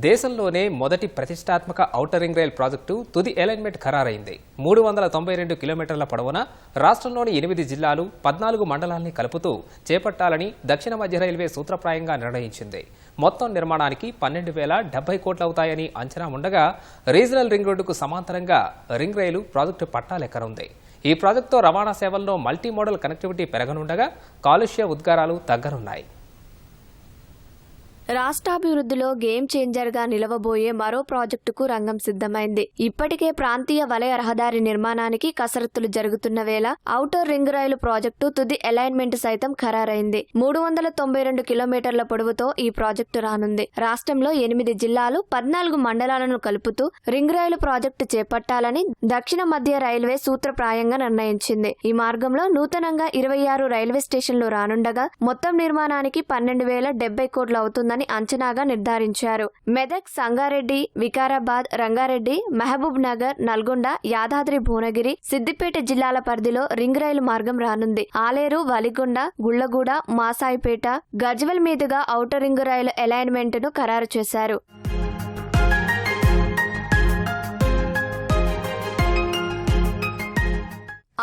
దేశంలోనే మొదటి ప్రతిష్టాత్మక ఔటర్ రింగ్ రైల్ ప్రాజెక్టు తుది అలైన్మెంట్ ఖరారైంది. మూడు వందల తొంభై రెండు కిలోమీటర్ల పొడవున రాష్ట్రంలోని ఎనిమిది జిల్లాలు పద్నాలుగు మండలాల్ని కలుపుతూ చేపట్టాలని దక్షిణ మధ్య రైల్వే సూత్రప్రాయంగా నిర్ణయించింది. మొత్తం నిర్మాణానికి పన్నెండు వేల డెబ్బై కోట్లవుతాయని అంచనా ఉండగా రీజనల్ రింగ్ రోడ్డుకు సమాంతరంగా రింగ్ రైలు ప్రాజెక్టు పట్టాలెక్కనుంది ఈ ప్రాజెక్టుతో రవాణా సేవల్లో మల్టీ మోడల్ కనెక్టివిటీ పెరగనుండగా కాలుష్య ఉద్గారాలు తగ్గనున్నాయి. రాష్ట్రాభివృద్ధిలో గేమ్ చేంజర్గా నిలవబోయే మరో ప్రాజెక్టుకు రంగం సిద్ధమైంది. ఇప్పటికే ప్రాంతీయ వలయ రహదారి నిర్మాణానికి కసరత్తులు జరుగుతున్న వేళ ఔటర్ రింగ్ రైలు ప్రాజెక్టు తుది అలైన్మెంట్ సైతం ఖరారైంది. మూడు వందల తొంభై రెండు కిలోమీటర్ల పొడవుతో ఈ ప్రాజెక్టు రానుంది. రాష్ట్రంలో ఎనిమిది జిల్లాలు పద్నాలుగు మండలాలను కలుపుతూ రింగ్ రైలు ప్రాజెక్టు చేపట్టాలని దక్షిణ మధ్య రైల్వే సూత్రప్రాయంగా నిర్ణయించింది. ఈ మార్గంలో నూతనంగా ఇరవై ఆరు రైల్వే స్టేషన్లు రానుండగా మొత్తం నిర్మాణానికి పన్నెండు వేల డెబ్బై కోట్లు అవుతుంది ఉంటుందని అంచనాగా నిర్ధారించారు. మెదక్ సంగారెడ్డి వికారాబాద్ రంగారెడ్డి మహబూబ్ నగర్ నల్గొండ యాదాద్రి భువనగిరి సిద్దిపేట జిల్లాల పరిధిలో రింగ్ రైలు మార్గం రానుంది. ఆలేరు వలిగొండ గుళ్ళగూడ మాసాయిపేట గజ్వెల్ మీదుగా ఔటర్ రింగ్ రైలు అలైన్మెంట్ను ఖరారు చేశారు.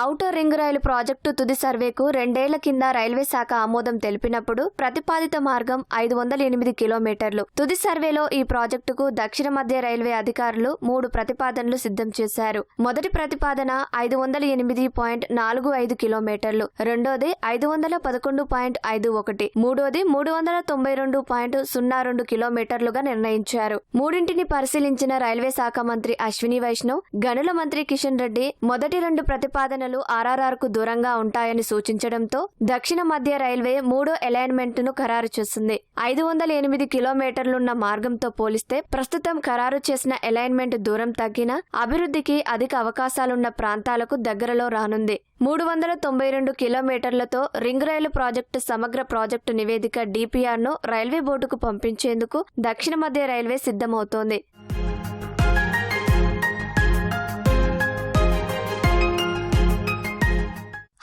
ఔటర్ రింగ్ రైలు ప్రాజెక్టు తుది సర్వేకు రెండేళ్ళ కింద రైల్వే శాఖ ఆమోదం తెలిపినప్పుడు ప్రతిపాదిత మార్గం ఐదు వందల ఎనిమిది కిలోమీటర్లు. తుది సర్వేలో ఈ ప్రాజెక్టుకు దక్షిణ మధ్య రైల్వే అధికారులు మూడు ప్రతిపాదనలు సిద్ధం చేశారు. మొదటి ప్రతిపాదన ఐదు వందల ఎనిమిది పాయింట్ నాలుగు ఐదు కిలోమీటర్లు. రెండోది ఐదు వందల పదకొండు పాయింట్ ఐదు ఒకటి. మూడోది మూడు వందల తొంభై రెండు పాయింట్ సున్నా రెండు కిలోమీటర్లుగా నిర్ణయించారు. మూడింటిని పరిశీలించిన రైల్వే శాఖ మంత్రి అశ్విని వైష్ణవ్ గనుల మంత్రి కిషన్ రెడ్డి మొదటి రెండు ప్రతిపాదనలు ఆర్ఆర్ఆర్కు దూరంగా ఉంటాయని సూచించడంతో దక్షిణ మధ్య రైల్వే మూడో అలైన్మెంట్ను ఖరారు చేసింది. ఐదు వందల ఎనిమిది కిలోమీటర్లున్న మార్గంతో పోలిస్తే ప్రస్తుతం ఖరారు చేసిన అలైన్మెంట్ దూరం తగ్గిన అభివృద్ధికి అధిక అవకాశాలున్న ప్రాంతాలకు దగ్గరలో రానుంది. మూడు వందల తొంభై రెండు కిలోమీటర్లతో రింగ్ రైలు ప్రాజెక్టు సమగ్ర ప్రాజెక్టు నివేదిక డిపిఆర్ను రైల్వే బోర్డుకు పంపించేందుకు దక్షిణ మధ్య రైల్వే సిద్ధమవుతోంది.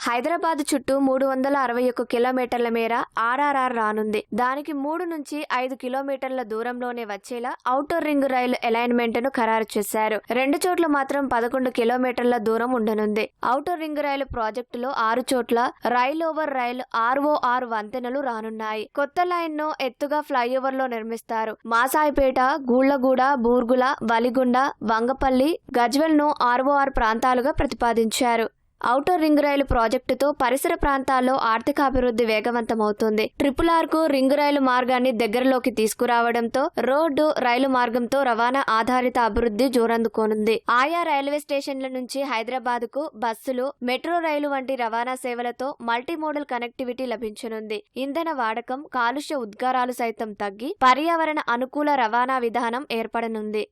హైదరాబాద్ చుట్టూ మూడు వందల అరవై ఒక్క కిలోమీటర్ల మేర ఆర్ఆర్ఆర్ రానుంది. దానికి మూడు నుంచి ఐదు కిలోమీటర్ల దూరంలోనే వచ్చేలా అవుటర్ రింగ్ రైలు అలైన్మెంట్ను ఖరారు చేశారు. రెండు చోట్ల మాత్రం పదకొండు కిలోమీటర్ల దూరం ఉండనుంది. అవుటర్ రింగ్ రైలు ప్రాజెక్టులో ఆరు చోట్ల రైల్ ఓవర్ రైల్ ఆర్ఓఆర్ వంతెనలు రానున్నాయి. కొత్త లైన్ను ఎత్తుగా ఫ్లైఓవర్లో నిర్మిస్తారు. మాసాయిపేట గూళ్ళగూడ బూర్గుల వలిగుండ వంగపల్లి గజ్వెల్ను ఆర్ఓఆర్ ప్రాంతాలుగా ప్రతిపాదించారు. ఔటర్ రింగ్ రైలు ప్రాజెక్టుతో పరిసర ప్రాంతాల్లో ఆర్థికాభివృద్ధి వేగవంతమవుతుంది. ట్రిపుల్ ఆర్కు రింగ్ రైలు మార్గాన్ని దగ్గరలోకి తీసుకురావడంతో రోడ్డు రైలు మార్గంతో రవాణా ఆధారిత అభివృద్ధి జోరందుకోనుంది. ఆయా రైల్వే స్టేషన్ల నుంచి హైదరాబాద్కు బస్సులు మెట్రో రైలు వంటి రవాణా సేవలతో మల్టీ మోడల్ కనెక్టివిటీ లభించనుంది. ఇంధన వాడకం కాలుష్య ఉద్గారాలు సైతం తగ్గి పర్యావరణ అనుకూల రవాణా విధానం ఏర్పడనుంది.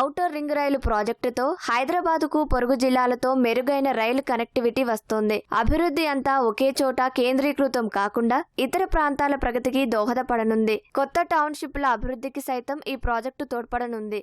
ఔటర్ రింగ్ రైలు ప్రాజెక్టుతో హైదరాబాదుకు పొరుగు జిల్లాలతో మెరుగైన రైలు కనెక్టివిటీ వస్తోంది. అభివృద్ధి అంతా ఒకే చోట కేంద్రీకృతం కాకుండా ఇతర ప్రాంతాల ప్రగతికి దోహదపడనుంది. కొత్త టౌన్షిప్ల అభివృద్ధికి సైతం ఈ ప్రాజెక్టు తోడ్పడనుంది.